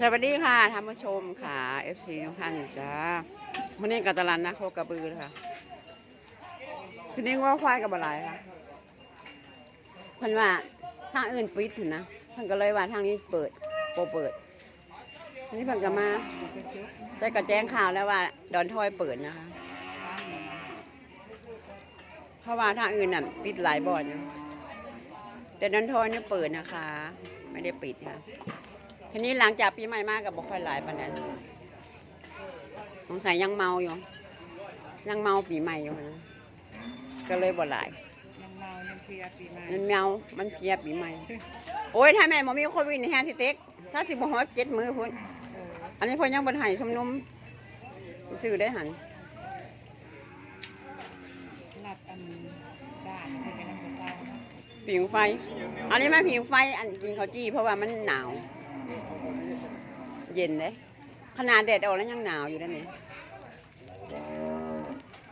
สวัสดีค่ะท่านผู้ชมค่ะ FC ทุกท่านจ้าวันนี้กัตลาดนัดโคกระบือค่ะคืนนี้ว่าควายกับอะไรค่ะเพันว่าทางอื่นปิดอยู่นะเพันก็เลยว่าทางนี้เปิดโปเปิดนี้เพิ่นก็มาได้ก็แจ้งข่าวแล้วว่า ดอนทอยเปิดนะคะเพราะว่าทางอื่นน่ะปิดหลายบ่อนแต่ดอนทอยเนี่ยเปิดนะคะ ไม่ได้ปิดค่ะ ทีนี้หลังจากปีใหม่มากกับบ่ค่อยหลายปานนั้นสงสัยยังเมาอยู่ ยังเมาปีใหม่อยู่นะก็เลยบ่หลายยังเมายังเพลียปีใหม่มันเมามันเพลียปีใหม่ โอ้ยถ้าแม่บ่มีโควิดในแฮนสิเต็กถ้าสิบ่ฮอดเจ็ดมือพุ่นเอออันนี้เพิ่นยังบ่ให้สมนุมซื้อได้หันนัดอันด่านให้กันน้ำกระเซ้าผิงไฟ อันนี้มาผิงไฟอันกินข้าวจี้เพราะว่ามันหนาว เย็นเลยขนาดแดดออกแล้วยังหนาวอยู่นั่นนี่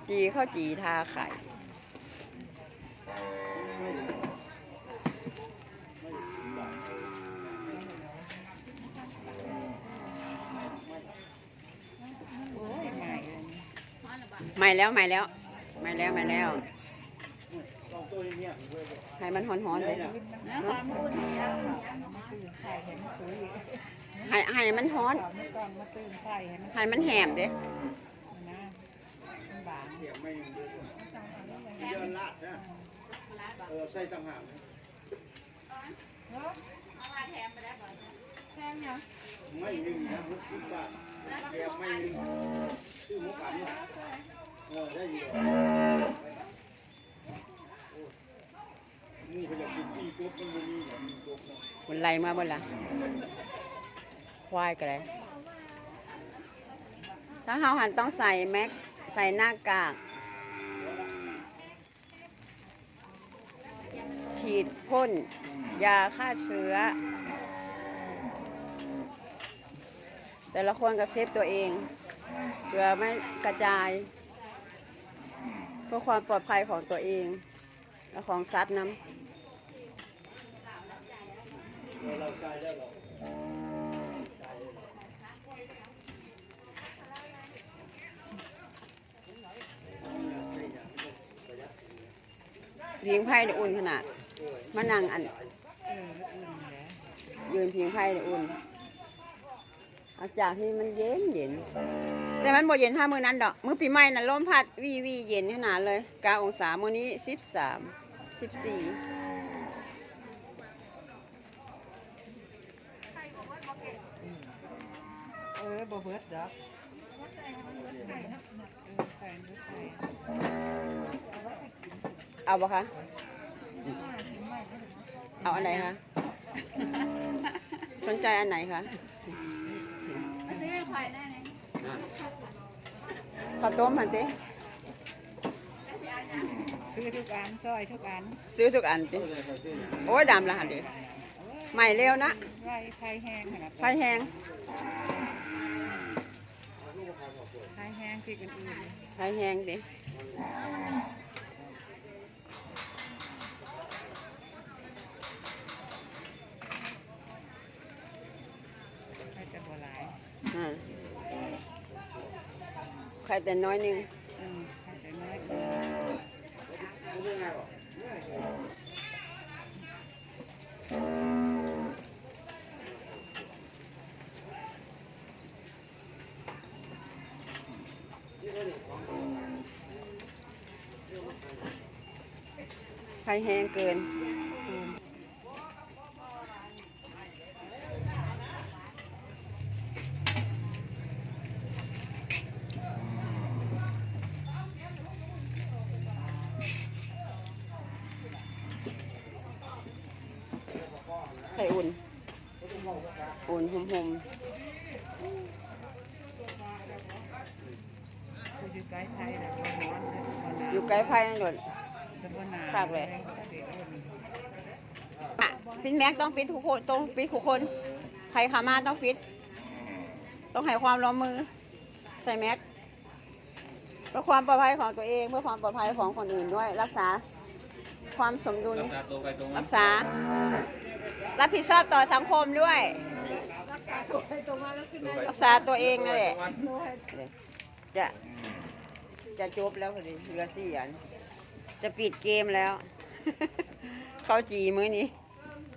จีข้าวจีทาไข่ใหม่แล้วใหม่แล้วใหม่แล้วใหม่แล้ว ให้มันหอนๆเลยตื่นไข่เห็นมันคุยให้ให้มันฮ้อนตอนเมื่อก่อนมาตื่นไข่เห็นมันให้มันแหมเด้นะมันบางเดี๋ยวไม่เยอะลาดนะเออใส่ต่างหากแท่งยังไม่หนึ่งนะมุกสิบบาทเดี๋ยวไม่หนึ่งชื่อมุกอันเออได้อยู่ นี่เขาอยากกินปีกบมันไม่มีแบบมีกบเนาะมันไหลมาบ่ล่ะควายก็ได้ถ้าเฮาหันต้องใส่แม็กใส่หน้ากาก ฉีดพ่น ยาฆ่าเชื้อ แต่ละคนก็เซฟตัวเองเพื่อไม่กระจาย เพื่อความปลอดภัยของตัวเอง และของสัตว์น้ำ เราใส่ได้หรอกพิงไพ่เนี่ยอุ่นขนาดมานั่งอันเอออุ่นแล้วยืนพิงไพ่เนี่ยอุ่นอากาศที่มันเย็นเย็น แต่มันบ่เย็นท่ามือนั้นดอก มือปีใหม่น่ะลมพัดวีวีเย็นขนาดเลยกาองศามือนี้สิบสามสิบสี่ เออบ่เบิดดอกเออใส่เบิดไข่เอาปะคะเอาอันไหนคะสนใจอันไหนคะข้าวต้มพันติซื้อทุกอันซอยทุกอันซื้อทุกอันติโอ้ยดำละหันดิใหม่เร็วนะไว้ไข่แห้งขนาดไฟแห้ง ไข่แห้งที่กันอื่นไฟแห้งดิไข่จะบัวหลายอ่าไข่แต่น้อยหนึง อืมไข่จะน้อย ไฟแห้งเกินไข่อุ่น อุ่นหอมอยู่ใกล้ไทยนะบ่ร้อนนะบ่หนาวๆอยู่ใกล้ไฟนั่นหลด แต่บ่หนาวฝากเลยเดี๋ยวอุ่นอะปิดแม็กต้องปิดทุกคนต้องปิดทุกคน ใครขามาต้องปิดต้องให้ความร่วมมือ ใส่แม็กเพื่อความปลอดภัยของตัวเองเพื่อความปลอดภัยของคนอื่นด้วย รักษาความสมดุล รักษาตัวไปตรงรักษารับผิดชอบต่อสังคมด้วยมีตัวให้ตัวมาแล้วขึ้นได้รักษาตัวเองนั่นแหละตัวให้จะจะจบแล้วพอดีเหลือสี่อัน จะปิดเกมแล้วเข้าจีมื้อนี้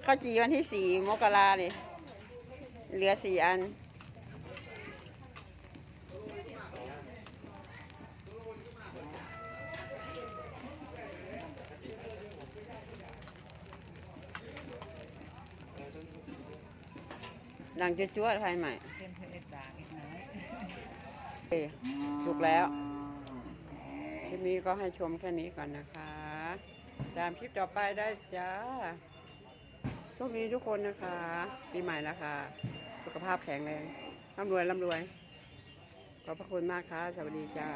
เข้าจีวันที่สี่มกราเนี่ยเหลือสี่อัน ดังจั่วๆไทยใหม่เต็มเพชรด่างอีกน้อยโอเคสุกแล้วคลิป นี้ก็ให้ชมแค่นี้ก่อนนะคะ ตามคลิปต่อไปได้จ้าโชคดีทุกคนนะคะปีใหม่แล้วค่ะ สุขภาพแข็งแรงร่ำรวยร่ำรวย ขอบพระคุณมากค่ะ สวัสดีจ้า